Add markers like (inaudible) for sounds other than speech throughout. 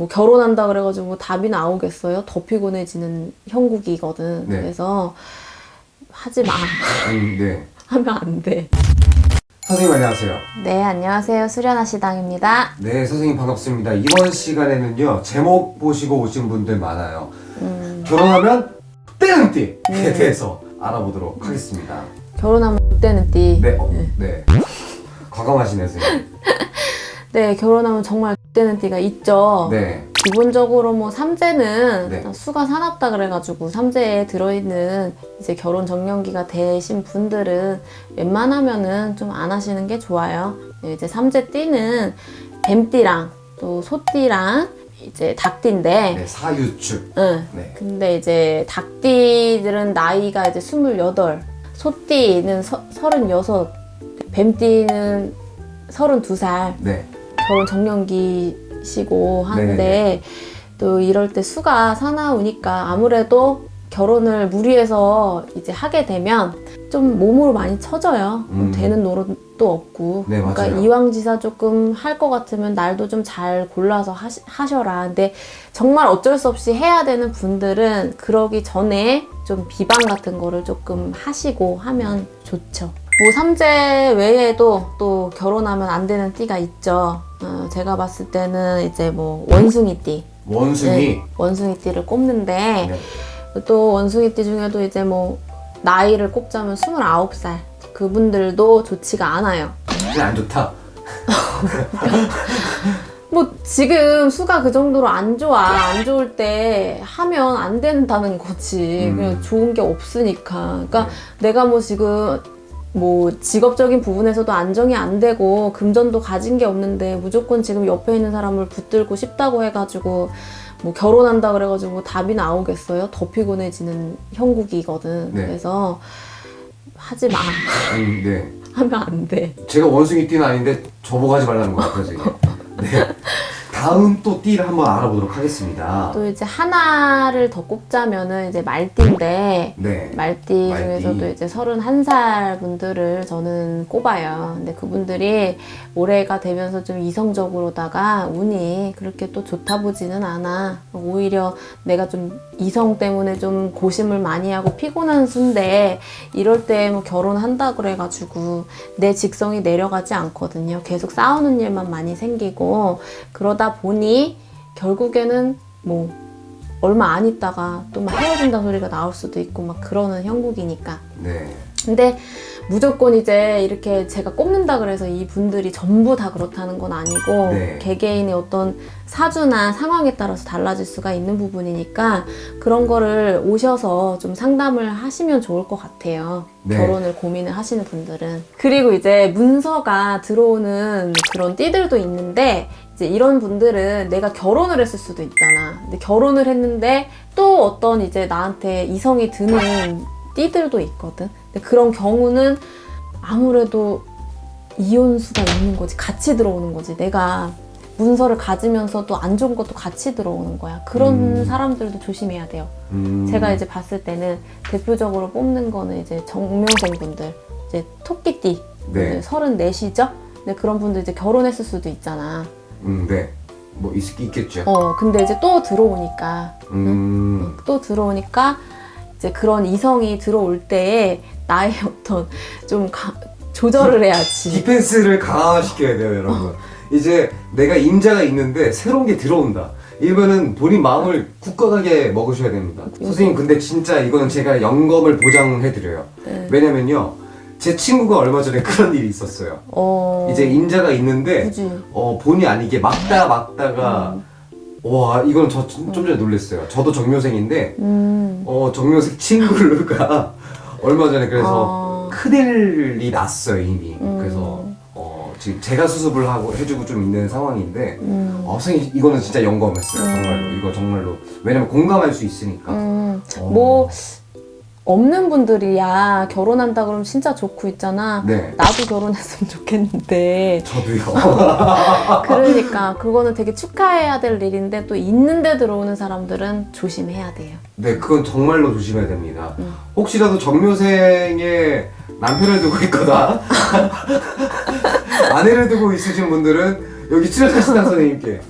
뭐 결혼한다 그래가지고 답이 나오겠어요? 더 피곤해지는 형국이거든. 네. 그래서 하지 마. 음, 네. (laughs) 하면 안 돼. 선생님 안녕하세요. 네, 안녕하세요. 수련아 시당입니다. 네, 선생님 반갑습니다. 이번 시간에는요, 제목 보시고 오신 분들 많아요. 음, 결혼하면 때는 띠에 대해서 알아보도록 하겠습니다. 결혼하면 그때는 띠. 네, 어, 네. 과감하시네, 선생님. 네, 결혼하면 정말 그때는 띠가 있죠. 네. 기본적으로 뭐 삼재는 네. 수가 사납다 그래가지고 삼재에 들어있는 이제 결혼 정년기가 되신 분들은 웬만하면은 좀 안 하시는 게 좋아요. 네, 이제 삼재 띠는 뱀띠랑 또 소띠랑 이제 닭띠인데, 네, 사유축. 응. 네. 근데 이제 닭띠들은 나이가 이제 28, 소띠는 서, 36, 뱀띠는 32살. 네. 결혼 정년기시고 하는데 네네네. 또 이럴 때 수가 사나우니까 아무래도 결혼을 무리해서 이제 하게 되면 좀 몸으로 많이 처져요. 음. 되는 노릇도 없고. 네, 그러니까. 이왕지사 조금 할 것 같으면 날도 좀 잘 골라서 하시, 하셔라. 근데 정말 어쩔 수 없이 해야 되는 분들은 그러기 전에 좀 비방 같은 거를 조금 하시고 하면 좋죠. 뭐 삼재 외에도 또 결혼하면 안 되는 띠가 있죠. 어, 제가 봤을 때는 이제 뭐 원숭이 띠. 원숭이. 네, 원숭이 띠를 꼽는데 네. 또 원숭이 띠 중에도 이제 뭐 나이를 꼽자면 29살. 그분들도 좋지가 않아요. 안 좋다. (laughs) 뭐 지금 수가 그 정도로 안 좋아 안 좋을 때 하면 안 된다는 거지 음. 그냥 좋은 게 없으니까 그러니까 네. 내가 뭐 지금 뭐 직업적인 부분에서도 안정이 안 되고 금전도 가진 게 없는데 무조건 지금 옆에 있는 사람을 붙들고 싶다고 해가지고 뭐 결혼한다 그래가지고 답이 나오겠어요 더 피곤해지는 형국이거든 네. 그래서 하지 마 음, 네. (laughs) 하면 안 돼 제가 원숭이 띠는 아닌데 저보고 하지 말라는 것 같아요, 지금. 네. 다음 또 띠를 한번 알아보도록 하겠습니다. 또 이제 하나를 더 꼽자면은 이제 말띠인데 네. 말띠 말띠. 중에서도 이제 31살 분들을 저는 꼽아요. 근데 그분들이 올해가 되면서 좀 이성적으로다가 운이 그렇게 또 좋다 보지는 않아. 오히려 내가 좀 이성 때문에 좀 고심을 많이 하고 피곤한 수인데 이럴 때 뭐 결혼한다 그래가지고 내 직성이 내려가지 않거든요. 계속 싸우는 일만 많이 생기고 그러다 보니 결국에는 뭐 얼마 안 있다가 또 막 헤어진다 소리가 나올 수도 있고 막 그러는 형국이니까. 네. 근데 무조건 이제 이렇게 제가 꼽는다 그래서 이 분들이 전부 다 그렇다는 건 아니고 네. 개개인의 어떤 사주나 상황에 따라서 달라질 수가 있는 부분이니까 그런 거를 오셔서 좀 상담을 하시면 좋을 것 같아요. 네. 결혼을 고민을 하시는 분들은. 그리고 이제 문서가 들어오는 그런 띠들도 있는데 이제 이런 분들은 내가 결혼을 했을 수도 있잖아. 근데 결혼을 했는데 또 어떤 이제 나한테 이성이 드는 띠들도 있거든. 근데 그런 경우는 아무래도 이혼수가 있는 거지. 같이 들어오는 거지. 내가 문서를 가지면서도 안 좋은 것도 같이 들어오는 거야. 그런 음. 사람들도 조심해야 돼요. 음. 제가 이제 봤을 때는 대표적으로 뽑는 거는 이제 정명생 분들, 이제 토끼띠, 네. 34시죠? 근데 그런 분들 이제 결혼했을 수도 있잖아. 음, 네. 뭐 있, 있겠죠. 어, 근데 이제 또 들어오니까, 음. 또 들어오니까 이제 그런 이성이 들어올 때에 나의 (laughs) 어떤 좀 가- 조절을 해야지. 디펜스를 강화시켜야 돼요, 여러분. 이제 내가 임자가 있는데 새로운 게 들어온다. 이러면은 본인 마음을 굳건하게 먹으셔야 됩니다. 선생님, 근데 진짜 이거는 제가 영검을 보장해드려요. 네. 왜냐면요. 제 친구가 얼마 전에 (laughs) 그런 일이 있었어요. 어, 이제 임자가 있는데. 어, 본의 아니게 막다 막다가 와 이건 저 좀 전에 놀랐어요. 저도 정묘생인데 음. 어 정묘생 친구가 (laughs) 얼마 전에 그래서 아. 큰일이 났어요 이미. 음. 그래서 어 지금 제가 수습을 하고 해주고 좀 있는 상황인데 음. 어 선생님 이거는 진짜 영검했어요 정말로 이거 정말로 왜냐면 공감할 수 있으니까. 음. 어. 뭐, 없는 분들이야 결혼한다 그러면 진짜 좋고 있잖아. 네. 나도 결혼했으면 좋겠는데. 저도요. (laughs) 그러니까 그거는 되게 축하해야 될 일인데 또 있는데 들어오는 사람들은 조심해야 돼요. 네, 그건 정말로 조심해야 됩니다. 음. 혹시라도 정묘생에 남편을 두고 있거나 (laughs) 아내를 두고 있으신 분들은 여기 출연하시는 선생님께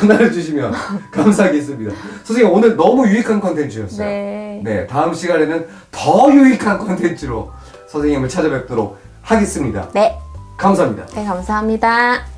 전화를 주시면 감사하겠습니다. 선생님 오늘 너무 유익한 컨텐츠였어요. 네. 네, 다음 시간에는 더 유익한 컨텐츠로 선생님을 찾아뵙도록 하겠습니다. 네. 감사합니다. 네, 감사합니다.